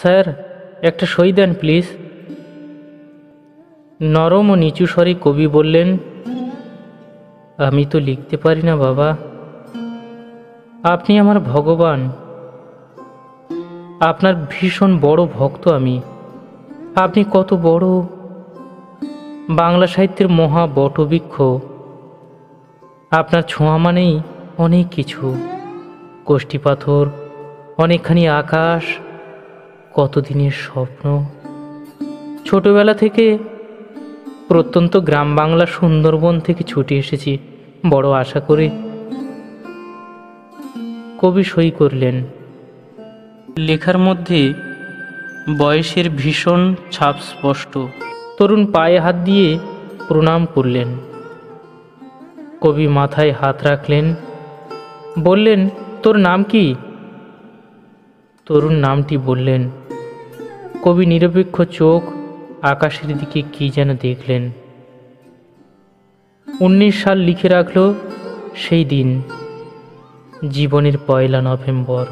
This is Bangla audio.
স্যার, একটা সই দেন, প্লিজ। নরম ও নিচু স্বরে কবি বললেন, আমি তো লিখতে পারি না, বাবা। আপনি আমার ভগবান। আপনার ভীষণ বড় ভক্ত আমি। আপনি কত বড় বাংলা সাহিত্যের মহা বটবৃক্ষ। আপনার ছোঁয়া মানেই অনেক কিছু। কোষ্ঠী পাথর, অনেকখানি আকাশ কতদিনের স্বপ্ন? ছোটবেলা থেকে প্রত্যন্ত গ্রাম বাংলা সুন্দরবন থেকে ছুটে এসেছি, বড় আশা করে। কবি সই করলেন। লেখার মধ্যে বয়সের ভীষণ ছাপ স্পষ্ট। তরুণ পায়ে হাত দিয়ে প্রণাম করলেন। কবি মাথায় হাত রাখলেন। বললেন, তোর নাম কি? তরুণ নামটি বললেন। কবি নিরপেক্ষ চোখ, আকাশের দিকে কি যেন দেখলেন। উনিশ সাল লিখে রাখল সেই দিন, জীবনের পয়লা নভেম্বর।